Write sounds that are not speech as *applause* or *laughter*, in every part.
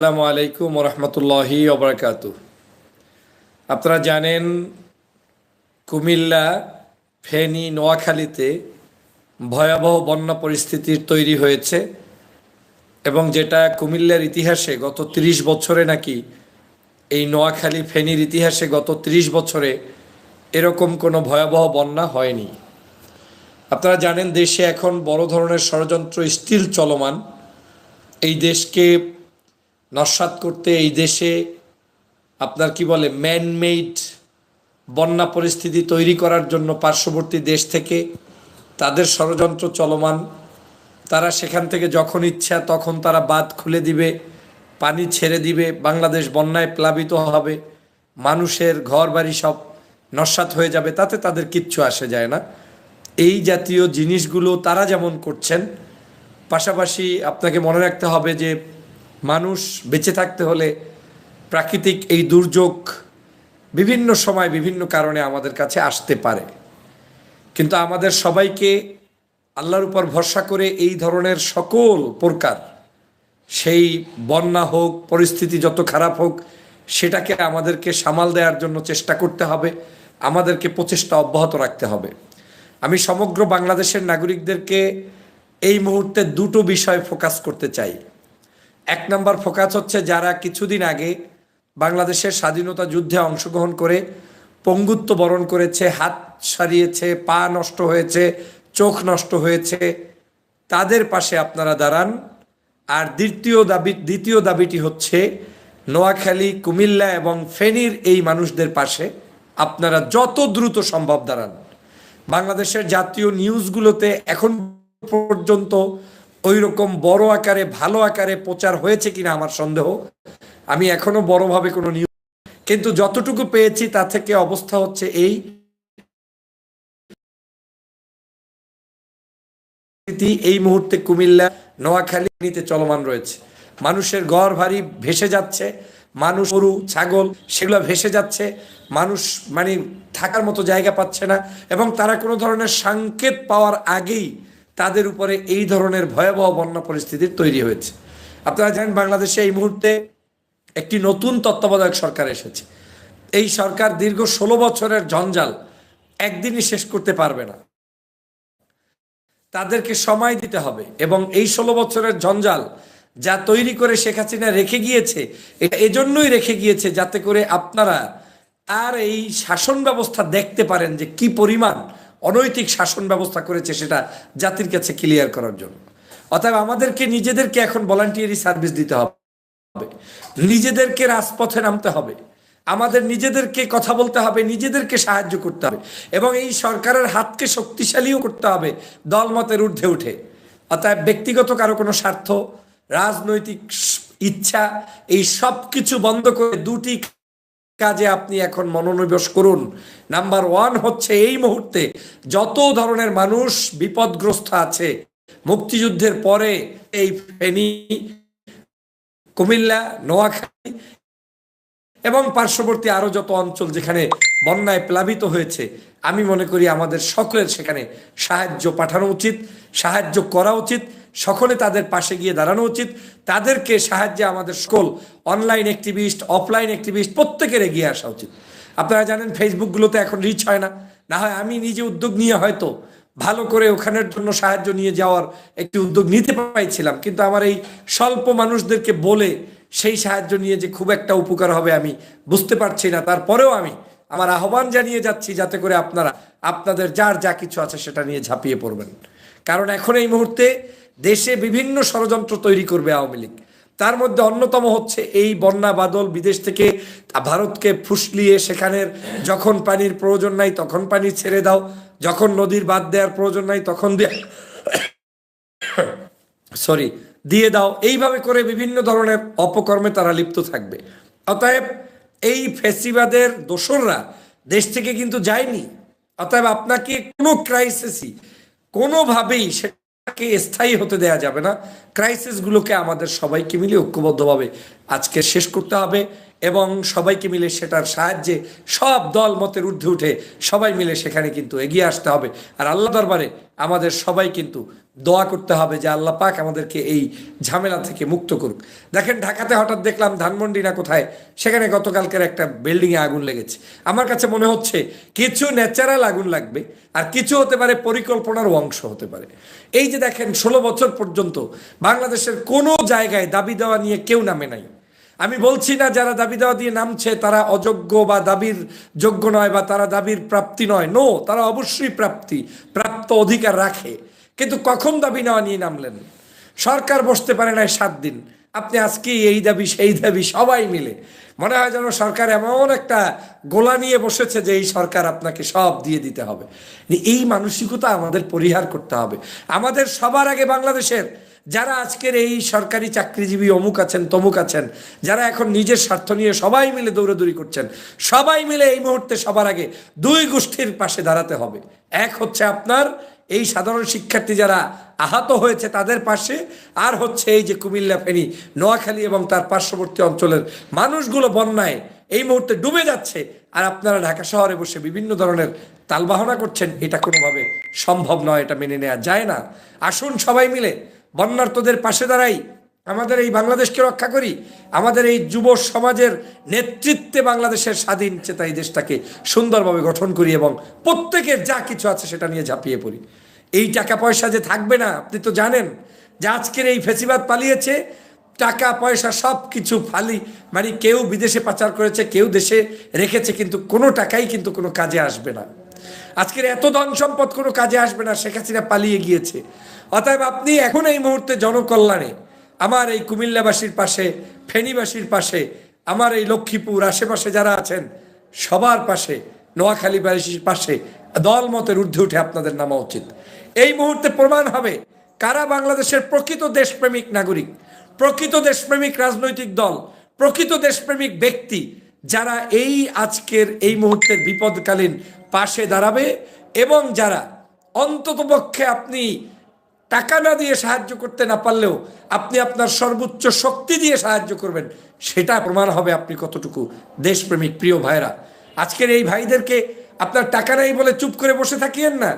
আসসালামু আলাইকুম রহমতুল্লাহি ওবরাকাত আপনারা জানেন, কুমিল্লা, ফেনী, নোয়াখালীতে ভয়াবহ বন্যা পরিস্থিতির তৈরি হয়েছে এবং যেটা কুমিল্লার ইতিহাসে গত ৩০ বছরে নাকি, এই নোয়াখালী, ফেনীর ইতিহাসে গত ৩০ বছরে এরকম কোনো ভয়াবহ বন্যা হয়নি। আপনারা জানেন, দেশে এখন বড় ধরনের ষড়যন্ত্র, স্টিল চলমান। এই দেশকে নস্বাত করতে এই দেশে আপনার কি বলে ম্যানমেড বন্যা পরিস্থিতি তৈরি করার জন্য পার্শ্ববর্তী দেশ থেকে তাদের ষড়যন্ত্র চলমান। তারা সেখান থেকে যখন ইচ্ছা তখন তারা বাঁধ খুলে দিবে, পানি ছেড়ে দিবে, বাংলাদেশ বন্যায় প্লাবিত হবে, মানুষের ঘর বাড়ি সব নস্বাত হয়ে যাবে, তাতে তাদের কিচ্ছু আসে যায় না। এই জাতীয় জিনিসগুলো তারা যেমন করছেন, পাশাপাশি আপনাকে মনে রাখতে হবে যে মানুষ বেঁচে থাকতে হলে প্রাকৃতিক এই দুর্যোগ বিভিন্ন সময় বিভিন্ন কারণে আমাদের কাছে আসতে পারে। কিন্তু আমাদের সবাইকে আল্লাহর উপর ভরসা করে এই ধরনের সকল প্রকার সেই বন্যা হোক, পরিস্থিতি যত খারাপ হোক, সেটাকে আমাদেরকে সামাল দেওয়ার জন্য চেষ্টা করতে হবে, আমাদেরকে প্রচেষ্টা অব্যাহত রাখতে হবে। আমি সমগ্র বাংলাদেশের নাগরিকদেরকে এই মুহূর্তে দুটো বিষয় ফোকাস করতে চাই। এক নম্বর ফোকাস হচ্ছে যারা কিছুদিন আগে বাংলাদেশের স্বাধীনতা যুদ্ধে অংশগ্রহণ করে পঙ্গুত্ব বরণ করেছে, হাত সারিয়েছে, পা নষ্ট হয়েছে, চোখ নষ্ট হয়েছে, তাদের পাশে আপনারা দাঁড়ান। আর দ্বিতীয় দাবি, দ্বিতীয় দাবিটি হচ্ছে নোয়াখালী, কুমিল্লা এবং ফেনীর এই মানুষদের পাশে আপনারা যত দ্রুত সম্ভব দাঁড়ান। বাংলাদেশের জাতীয় নিউজগুলোতে এখন পর্যন্ত ওই রকম বড় আকারে, ভালো আকারে প্রচার হয়েছে কিনা আমার সন্দেহ। আমি এখনও বড়ভাবে কোনো নিউজ কিন্তু যতটুকু পেয়েছি তা থেকে অবস্থা হচ্ছে এই। এই মুহূর্তে কুমিল্লা নোয়াখালীতে চলমান রয়েছে। মানুষের ঘর ভারী ভেসে যাচ্ছে। মানুষ গরু, ছাগল, সেগুলো ভেসে যাচ্ছে। মানুষ মানে থাকার মতো জায়গা পাচ্ছে না। এবং তারা কোনো ধরনের সংকেত পাওয়ার আগেই তাদের উপরে এই ধরনের ভয়াবহ বন্যা পরিস্থিতির তৈরি হয়েছে। আপনারা জানেন বাংলাদেশে এই মুহূর্তে একটি নতুন তত্ত্বাবধায়ক সরকার এসেছে। এই সরকার দীর্ঘ ষোলো বছরের জঞ্জাল একদিনই শেষ করতে পারবে না। তাদেরকে সময় দিতে হবে এবং এই ষোলো বছরের জঞ্জাল যা তৈরি করে শেখ হাসিনা রেখে গিয়েছে এটা এজন্যই রেখে গিয়েছে যাতে করে আপনারা আর এই শাসন ব্যবস্থা দেখতে পারেন যে কি পরিমাণ অনৈতিক শাসন ব্যবস্থা করেছে সেটা জাতির কাছে ক্লিয়ার করার জন্য। অতএব আমাদেরকে নিজেদেরকে এখন ভলান্টিয়ারি সার্ভিস দিতে হবে। নিজেদেরকে রাজপথে নামতে হবে। আমাদের নিজেদেরকে কথা বলতে হবে, নিজেদেরকে সাহায্য করতে হবে এবং এই সরকারের হাতকে শক্তিশালীও করতে হবে দলমতের ঊর্ধ্বে উঠে। অতএব ব্যক্তিগত কারও কোনো স্বার্থ, রাজনৈতিক ইচ্ছা, এই সব কিছু বন্ধ করে দুটি কাজে আপনি এখন মনোনিবেশ করুন। নাম্বার ওয়ান হচ্ছে এই মুহূর্তে যত ধরনের মানুষ বিপদগ্রস্ত আছে, মুক্তিযুদ্ধের পরে এই ফেনী, কুমিল্লা, নোয়াখালী এবং পার্শ্ববর্তী আরও যত অঞ্চল যেখানে বন্যায় প্লাবিত হয়েছে, আমি মনে করি আমাদের সকলের সেখানে সাহায্য পাঠানো উচিত, সাহায্য করা উচিত। সকলে তাদের পাশে গিয়ে দাঁড়ানো উচিত। তাদেরকে সাহায্যে আমাদের সকল অনলাইন অ্যাক্টিভিস্ট অফলাইন অ্যাক্টিভিস্ট প্রত্যেকের এগিয়ে আসা উচিত। আপনারা জানেন ফেসবুকগুলোতে এখন রিচ হয় না। না হয় আমি নিজে উদ্যোগ নিয়ে হয়তো ভালো করে ওখানের জন্য সাহায্য নিয়ে যাওয়ার একটি উদ্যোগ নিতে পাইছিলাম কিন্তু আমার এই স্বল্প মানুষদেরকে বলে সেই সাহায্য নিয়ে যে খুব একটা উপকার হবে আমি বুঝতে পারছি না। তারপরেও আমি আমার আহ্বান জানিয়ে যাচ্ছি যাতে করে আপনারা, আপনাদের যার যা কিছু আছে সেটা নিয়ে ঝাঁপিয়ে পড়বেন। কারণ এখন এই মুহূর্তে দেশে বিভিন্ন ষড়যন্ত্র তৈরি করবে আওয়ামী লীগ। তার মধ্যে অন্যতম হচ্ছে এই বন্যা বাদল বিদেশ থেকে ভারতকে ফুসলিয়ে সেখানের যখন পানির প্রয়োজন নাই তখন পানি ছেড়ে দাও, যখন নদীর বাদ দেওয়ার প্রয়োজন নাই তখন দিয়ে *coughs* সরি, দিয়ে দাও। এইভাবে করে বিভিন্ন ধরনের অপকর্মে তারা লিপ্ত থাকবে। অতএব এই ফেসিবাদের দোসররা দেশ থেকে কিন্তু যায়নি। অতএব আপনাকে কোনো ক্রাইসিসই কোনোভাবেই সেটাকে স্থায়ী হতে দেয়া যাবে না। ক্রাইসিসগুলোকে আমাদের সবাইকে মিলে ঐক্যবদ্ধভাবে আজকে শেষ করতে হবে এবং সবাইকে মিলে সেটার সাহায্যে সব দল মতের ঊর্ধ্বে উঠে সবাই মিলে সেখানে কিন্তু এগিয়ে আসতে হবে। আর আল্লাহ দরবারে আমাদের সবাই কিন্তু দোয়া করতে হবে যে আল্লাহ পাক আমাদেরকে এই ঝামেলা থেকে মুক্ত করুক। দেখেন ঢাকাতে হঠাৎ দেখলাম ধানমন্ডি না কোথায়, সেখানে গতকালকের একটা বিল্ডিংয়ে আগুন লেগেছে। আমার কাছে মনে হচ্ছে কিছু ন্যাচারাল আগুন লাগবে আর কিছু হতে পারে পরিকল্পনার অংশ হতে পারে। এই যে দেখেন ষোলো বছর পর্যন্ত বাংলাদেশের কোনো জায়গায় দাবি দেওয়া নিয়ে কেউ নামে নাই। আমি বলছি না যারা দাবি দেওয়া দিয়ে নামছে, তারা অযোগ্য বা দাবির যোগ্য নয় বা তারা দাবির প্রাপ্তি নয়। নো তারা অবশ্যই প্রাপ্তি, প্রাপ্ত অধিকার রাখে। কিন্তু কখন দাবি নেওয়া নিয়ে নামলেন? সরকার বসতে পারে না সাত দিন। আপনি আজকে এই দাবি, সেই দাবি, সবাই মিলে। মনে হয় যেন সরকার এমন একটা গোলা নিয়ে বসেছে যে এই সরকার আপনাকে সব দিয়ে দিতে হবে। এই মানসিকতা আমাদের পরিহার করতে হবে। আমাদের সবার আগে বাংলাদেশের যারা আজকের এই সরকারি চাকরিজীবী অমুক আছেন, তমুক আছেন, যারা এখন নিজের স্বার্থ নিয়ে সবাই মিলে দৌড়াদৌড়ি করছেন, সবাই মিলে এই মুহূর্তে সবার আগে দুই গোষ্ঠীর পাশে দাঁড়াতে হবে। এক হচ্ছে আপনার এই সাধারণ শিক্ষার্থী যারা আহত হয়েছে তাদের পাশে, আর হচ্ছে এই যে কুমিল্লা ফেনী, নোয়াখালী এবং তার পার্শ্ববর্তী অঞ্চলের মানুষগুলো বন্যায় এই মুহূর্তে ডুবে যাচ্ছে। আর আপনারা ঢাকা শহরে বসে বিভিন্ন ধরনের তালবাহনা করছেন, এটা কোনোভাবে সম্ভব নয়, এটা মেনে নেওয়া যায় না। আসুন সবাই মিলে বন্যার্তদের পাশে দাঁড়াই। আমাদের এই বাংলাদেশকে রক্ষা করি, আমাদের এই যুব সমাজের নেতৃত্বে বাংলাদেশের স্বাধীন চেতা এই দেশটাকে সুন্দরভাবে গঠন করি এবং প্রত্যেকের যা কিছু আছে সেটা নিয়ে ঝাঁপিয়ে পড়ি। এই টাকা পয়সা যে থাকবে না, আপনি তো জানেন যে আজকের এই ফেসিবাদ পালিয়েছে টাকা পয়সা সব কিছু ফালি মানে কেউ বিদেশে পাচার করেছে, কেউ দেশে রেখেছে, কিন্তু কোনো টাকাই কিন্তু কোনো কাজে আসবে না। আজকের এত ধন সম্পদ কোনো কাজে আসবে না, শেখ হাসিনা পালিয়ে গিয়েছে। অতএব আপনি এখন এই মুহূর্তে জনকল্যাণে আমার এই কুমিল্লাবাসীর পাশে, ফেনীবাসীর পাশে, আমার এই লক্ষ্মীপুর আশেপাশে যারা আছেন, সবার পাশে, নোয়াখালী নোয়াখালীবাসীর পাশে দল মতের ঊর্ধ্বে উঠে আপনাদের নামা উচিত। এই মুহূর্তে প্রমাণ হবে কারা বাংলাদেশের প্রকৃত দেশপ্রেমিক নাগরিক, প্রকৃত দেশপ্রেমিক রাজনৈতিক দল, প্রকৃত দেশপ্রেমিক ব্যক্তি যারা এই আজকের এই মুহূর্তের বিপদকালীন পাশে দাঁড়াবে এবং যারা অন্ততপক্ষে আপনি টাকা না দিয়ে সাহায্য করতে না পারলেও আপনি আপনার সর্বোচ্চ শক্তি দিয়ে সাহায্য করবেন, সেটা প্রমাণ হবে আপনি কতটুকু দেশপ্রেমিক প্রিয় ভাইরা। আজকের এই ভাইদেরকে আপনার টাকা নাই বলে চুপ করে বসে থাকিয়েন না।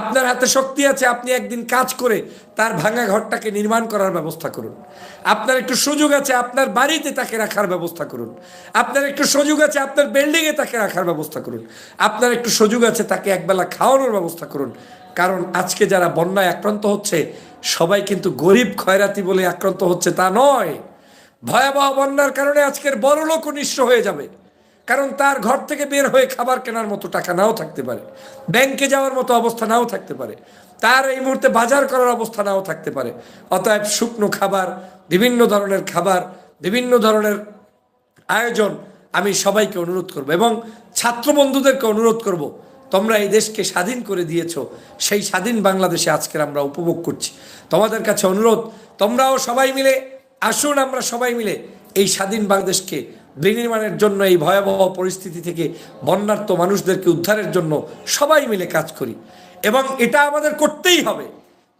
আপনার হাতে শক্তি আছে, আপনি একদিন কাজ করে তার ভাঙা ঘরটাকে নির্মাণ করার ব্যবস্থা করুন। আপনার একটু সুযোগ আছে, আপনার বাড়িতে তাকে রাখার ব্যবস্থা করুন। আপনার একটু সুযোগ আছে, আপনার বিল্ডিংয়ে তাকে রাখার ব্যবস্থা করুন। আপনার একটু সুযোগ আছে, তাকে একবেলা খাওয়ানোর ব্যবস্থা করুন। কারণ আজকে যারা বন্যায় আক্রান্ত হচ্ছে, সবাই কিন্তু গরিব খয়রাতি বলে আক্রান্ত হচ্ছে তা নয়। ভয়াবহ বন্যার কারণে আজকের বড় লোক নিঃস্ব হয়ে যাবে। কারণ তার ঘর থেকে বের হয়ে খাবার কেনার মতো টাকা নাও থাকতে পারে। ব্যাংকে যাওয়ার মতো অবস্থা নাও থাকতে পারে। তার এই মুহূর্তে বাজার করার অবস্থা নাও থাকতে পারে। অতএব শুকনো খাবার, বিভিন্ন ধরনের খাবার, বিভিন্ন ধরনের আয়োজন আমি সবাইকে অনুরোধ করব এবং ছাত্র বন্ধুদেরকে অনুরোধ করব তোমরা এই দেশকে স্বাধীন করে দিয়েছ, সেই স্বাধীন বাংলাদেশে আজকের আমরা উপভোগ করছি। তোমাদের কাছে অনুরোধ, তোমরাও সবাই মিলে, আসুন আমরা সবাই মিলে এই স্বাধীন বাংলাদেশকে বিনির্মাণের জন্য, এই ভয়াবহ পরিস্থিতি থেকে বন্যার্থ মানুষদেরকে উদ্ধারের জন্য সবাই মিলে কাজ করি। এবং এটা আমাদের করতেই হবে।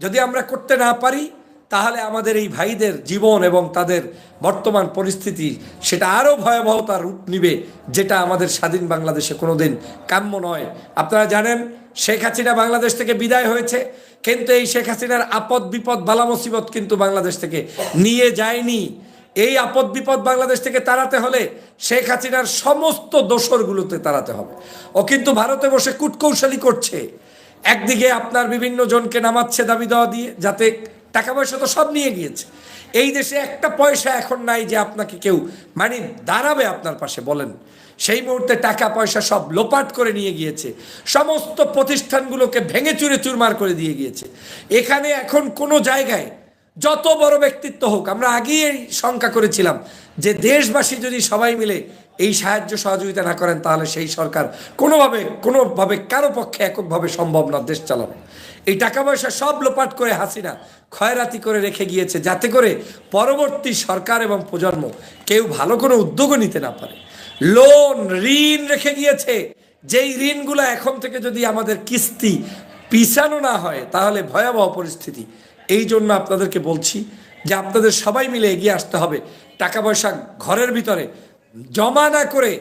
যদি আমরা করতে না পারি তাহলে আমাদের এই ভাইদের জীবন এবং তাদের বর্তমান পরিস্থিতি, সেটা আরও ভয়াবহতার রূপ নিবে, যেটা আমাদের স্বাধীন বাংলাদেশে কোনোদিন কাম্য নয়। আপনারা জানেন, শেখ হাসিনা বাংলাদেশ থেকে বিদায় হয়েছে, কিন্তু এই শেখ হাসিনার আপদ বিপদ, বালা মুসিবত কিন্তু বাংলাদেশ থেকে নিয়ে যায়নি। এই আপদ বিপদ বাংলাদেশ থেকে তাড়াতে হলে শেখ হাসিনার সমস্ত দোসরগুলোতে তাড়াতে হবে। ও কিন্তু ভারতে বসে কূটকৌশলী করছে। একদিকে আপনার বিভিন্ন জনকে নামাচ্ছে দাবি দেওয়া দিয়ে, যাতে টাকা পয়সা তো সব নিয়ে গিয়েছে। এই দেশে একটা পয়সা এখন নাই যে আপনাকে কেউ মানে দাঁড়াবে আপনার পাশে, বলেন। সেই মুহূর্তে টাকা পয়সা সব লোপাট করে নিয়ে গিয়েছে। সমস্ত প্রতিষ্ঠানগুলোকে ভেঙে চুরে চুরমার করে দিয়ে গিয়েছে। এখানে এখন কোনো জায়গায় যত বড় ব্যক্তিত্ব হোক, আমরা আগেই শঙ্কা করেছিলাম যে দেশবাসী যদি সবাই মিলে এই সাহায্য সহযোগিতা না করেন, তাহলে সেই সরকার কোনোভাবে কোনোভাবে কারও পক্ষে এককভাবে সম্ভব না দেশ চালানো। এই টাকা পয়সা সব লোপাট করে হাসিনা ক্ষয়রাতি করে রেখে গিয়েছে, যাতে করে পরবর্তী সরকার এবং প্রজন্ম কেউ ভালো কোনো উদ্যোগও নিতে না পারে। লোন, ঋণ রেখে গিয়েছে। যেই ঋণগুলো এখন থেকে যদি আমাদের কিস্তি পিছানো না হয়, তাহলে ভয়াবহ পরিস্থিতি। এই জন্য আপনাদেরকে বলছি যে আপনাদের সবাই মিলে এগিয়ে আসতে হবে। টাকা পয়সা ঘরের ভিতরে জমা না করে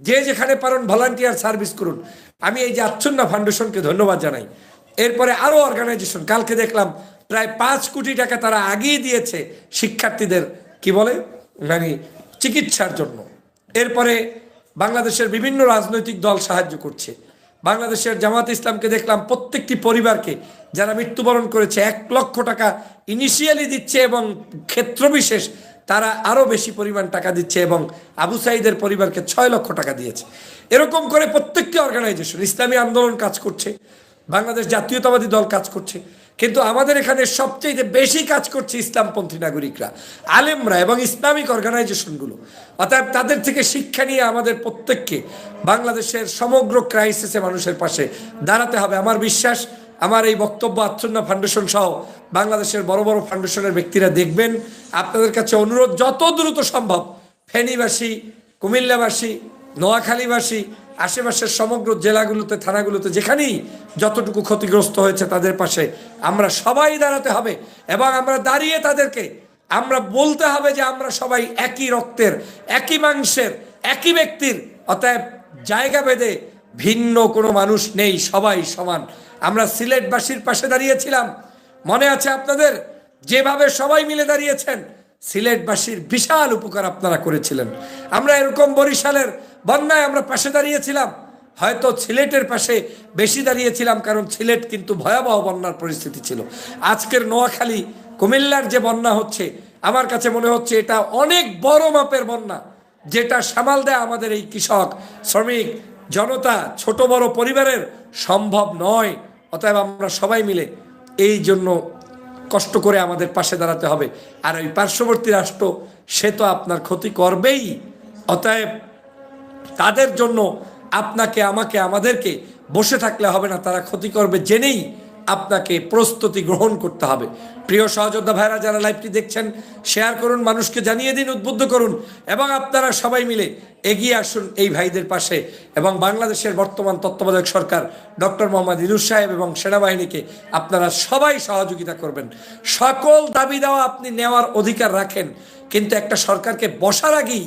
যে যেখানে পারেন ভলান্টিয়ার সার্ভিস করুন। আমি এই যে আচ্ছন্না ফাউন্ডেশনকে ধন্যবাদ জানাই। এরপরে আরও অর্গানাইজেশন, কালকে দেখলাম প্রায় পাঁচ কোটি টাকা তারা আগেই দিয়েছে শিক্ষার্থীদের, কি বলে? মানে চিকিৎসার জন্য। এরপরে বাংলাদেশের বিভিন্ন রাজনৈতিক দল সাহায্য করছে। বাংলাদেশের জামাত ইসলামকে দেখলাম প্রত্যেকটি পরিবারকে যারা মৃত্যুবরণ করেছে, এক লক্ষ টাকা ইনিশিয়ালি দিচ্ছে এবং ক্ষেত্রবিশেষ তারা আরও বেশি পরিমাণ টাকা দিচ্ছে এবং আবু সাইদের পরিবারকে ছয় লক্ষ টাকা দিয়েছে। এরকম করে প্রত্যেকটি অর্গানাইজেশন ইসলামী আন্দোলন কাজ করছে, বাংলাদেশ জাতীয়তাবাদী দল কাজ করছে। কিন্তু আমাদের এখানে সবচেয়ে বেশি কাজ করছে ইসলামপন্থী নাগরিকরা, আলেমরা এবং ইসলামিক অর্গানাইজেশনগুলো। অর্থাৎ তাদের থেকে শিক্ষা নিয়ে আমাদের প্রত্যেককে বাংলাদেশের সমগ্র ক্রাইসিসে মানুষের পাশে দাঁড়াতে হবে। আমার বিশ্বাস, আমার এই বক্তব্য আচ্ছন্ন ফাউন্ডেশন সহ বাংলাদেশের বড় বড় ফাউন্ডেশনের ব্যক্তিরা দেখবেন। আপনাদের কাছে অনুরোধ, যত দ্রুত সম্ভব, ফেনীবাসী, কুমিল্লাবাসী, নোয়াখালীবাসী আশেপাশের সমগ্র জেলাগুলোতে, থানাগুলোতে, যেখানেই যতটুকু ক্ষতিগ্রস্ত হয়েছে তাদের পাশে আমরা সবাই দাঁড়াতে হবে এবং আমরা দাঁড়িয়ে তাদেরকে, আমরা বলতে হবে যে আমরা সবাই একই রক্তের, একই মাংসের, একই ব্যক্তির, অতএব জায়গা ভেদে ভিন্ন কোনো মানুষ নেই, সবাই সমান। আমরা সিলেটবাসীর পাশে দাঁড়িয়েছিলাম। মনে আছে আপনাদের? যেভাবে সবাই মিলে দাঁড়িয়েছেন, সিলেটবাসীর বিশাল উপকার আপনারা করেছিলেন। আমরা এরকম বরিশালের বন্যায় আমরা পাশে দাঁড়িয়েছিলাম। হয়তো সিলেটের পাশে বেশি দাঁড়িয়েছিলাম, কারণ সিলেট কিন্তু ভয়াবহ বন্যার পরিস্থিতি ছিল। আজকের নোয়াখালী, কুমিল্লার যে বন্যা হচ্ছে, আমার কাছে মনে হচ্ছে এটা অনেক বড় মাপের বন্যা, যেটা সামাল দেয় আমাদের এই কৃষক, শ্রমিক, জনতা, ছোট বড় পরিবারের সম্ভব নয়। অতএব আমরা সবাই মিলে এই জন্য কষ্ট করে আমাদের পাশে দাঁড়াতে হবে। আর ওই পার্শ্ববর্তী রাষ্ট্র, সে তো আপনার ক্ষতি করবেই। অতএব তাদের জন্য আপনাকে, আমাকে, আমাদেরকে বসে থাকলে হবে না, তারা ক্ষতি করবে জেনেই আপনাকে প্রস্তুতি গ্রহণ করতে হবে। প্রিয় সহযোদ্ধা ভাইরা, যারা লাইভটি দেখছেন, শেয়ার করুন, মানুষকে জানিয়ে দিন, উদ্বুদ্ধ করুন এবং আপনারা সবাই মিলে এগিয়ে আসুন এই ভাইদের পাশে এবং বাংলাদেশের বর্তমান তত্ত্বাবধায়ক সরকার ডক্টর মোহাম্মদ ইনুস সাহেব এবং সেনাবাহিনীকে আপনারা সবাই সহযোগিতা করবেন। সকল দাবি দেওয়া আপনি নেওয়ার অধিকার রাখেন। কিন্তু একটা সরকারকে বসার আগেই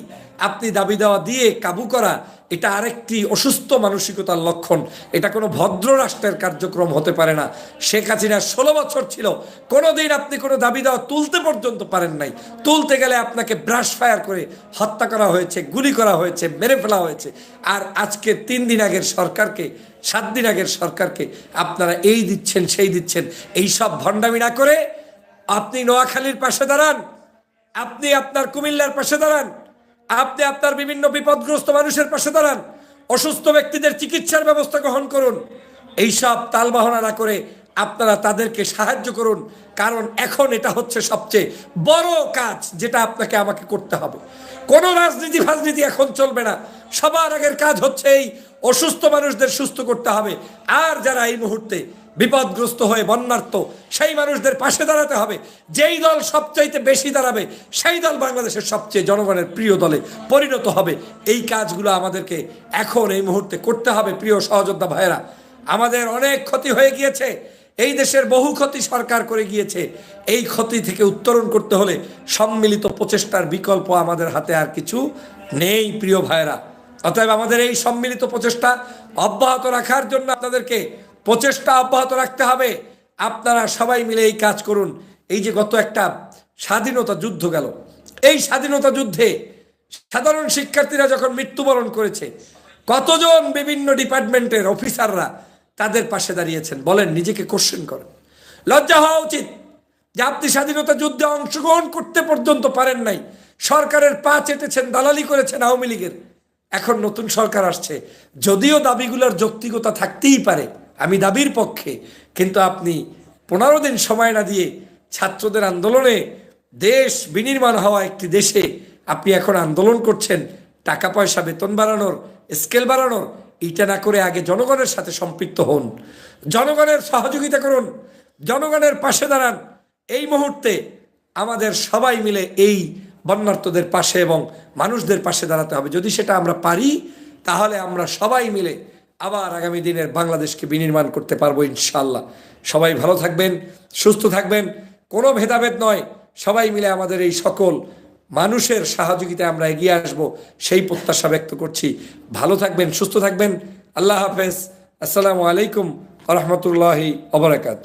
আপনি দাবি দেওয়া দিয়ে কাবু করা, এটা আরেকটি অসুস্থ মানসিকতার লক্ষণ। এটা কোনো ভদ্র রাষ্ট্রের কার্যক্রম হতে পারে না। শেখ হাসিনা ষোলো বছর ছিল। কোনোদিন আপনি কোনো দাবি দেওয়া তুলতে পর্যন্ত পারেন নাই। তুলতে গেলে আপনাকে ব্রাশ ফায়ার করে হত্যা করা হয়েছে, গুলি করা হয়েছে, মেরে ফেলা হয়েছে। আর আজকে তিন দিন আগের সরকারকে, সাত দিন আগের সরকারকে আপনারা এই দিচ্ছেন, সেই দিচ্ছেন। এই সব ভণ্ডামি না করে আপনি নোয়াখালীর পাশে দাঁড়ান। আপনি আপনার কুমিল্লার পাশে দাঁড়ান। আপনি আপনার বিভিন্ন বিপদগ্রস্ত মানুষের পাশে দাঁড়ান। অসুস্থ ব্যক্তিদের চিকিৎসার ব্যবস্থা গ্রহণ করুন। এইসব তালবাহনা না করে আপনারা তাদেরকে সাহায্য করুন। কারণ এখন এটা হচ্ছে সবচেয়ে বড় কাজ যেটা আপনাকে আমাকে করতে হবে। কোনো রাজনীতি ফাজনীতি এখন চলবে না। সবার আগের কাজ হচ্ছে এই অসুস্থ মানুষদের সুস্থ করতে হবে। আর যারা এই মুহূর্তে বিপদগ্রস্ত হয়ে বন্যার্থ সেই মানুষদের পাশে দাঁড়াতে হবে। যেই দল সবচাইতে বেশি দাঁড়াবে, সেই দল বাংলাদেশের সবচেয়ে জনগণের প্রিয় দলে পরিণত হবে। এই কাজগুলো আমাদেরকে এখন এই মুহূর্তে করতে হবে, প্রিয় সহযোদ্ধা ভাইয়েরা। আমাদের অনেক ক্ষতি হয়ে গিয়েছে। এই দেশের বহু ক্ষতি সরকার করে গিয়েছে। এই ক্ষতি থেকে উত্তরণ করতে হলে সম্মিলিত প্রচেষ্টার বিকল্প আমাদের হাতে আর কিছু নেই, প্রিয় ভাইয়েরা। অতএব আমাদের এই সম্মিলিত প্রচেষ্টা অব্যাহত রাখার জন্য আপনাদেরকে প্রচেষ্টা অব্যাহত রাখতে হবে। আপনারা সবাই মিলে এই কাজ করুন। এই যে গত একটা স্বাধীনতা যুদ্ধ গেল। এই স্বাধীনতা যুদ্ধে সাধারণ শিক্ষার্থীরা যখন মৃত্যুবরণ করেছে, কতজন বিভিন্ন ডিপার্টমেন্টের অফিসাররা তাদের পাশে দাঁড়িয়েছেন? বলেন, নিজেকে কোশ্চেন করেন। লজ্জা হওয়া উচিত যে আপনি স্বাধীনতা যুদ্ধে অংশগ্রহণ করতে পর্যন্ত পারেন নাই। সরকারের পা চেটেছেন, দালালি করেছেন আওয়ামী লীগের। এখন নতুন সরকার আসছে। যদিও দাবিগুলোর যৌক্তিকতা থাকতেই পারে আমি দাবির পক্ষে, কিন্তু আপনি পনেরো দিন সময় না দিয়ে ছাত্রদের আন্দোলনে দেশ বিনির্মাণ হওয়া একটি দেশে আপনি এখন আন্দোলন করছেন, টাকা পয়সা বেতন বাড়ানোর স্কেল বাড়ানোর এইটা না করে আগে জনগণের সাথে সম্পৃক্ত হন। জনগণের সহযোগিতা করুন, জনগণের পাশে দাঁড়ান। এই মুহূর্তে আমাদের সবাই মিলে এই বন্যার্থদের পাশে এবং মানুষদের পাশে দাঁড়াতে হবে। যদি সেটা আমরা পারি, তাহলে আমরা সবাই মিলে আবার আগামী দিনের বাংলাদেশকে বিনির্মাণ করতে পারব ইনশাল্লাহ সবাই ভালো থাকবেন, সুস্থ থাকবেন, কোনো ভেদাভেদ নয়। সবাই মিলে আমাদের এই সকল মানুষের সহযোগিতায় আমরা এগিয়ে আসব, সেই প্রত্যাশা ব্যক্ত করছি। ভালো থাকবেন, সুস্থ থাকবেন। আল্লাহ হাফেজ। আসসালামু আলাইকুম রহমতুল্লাহি অবরাকাত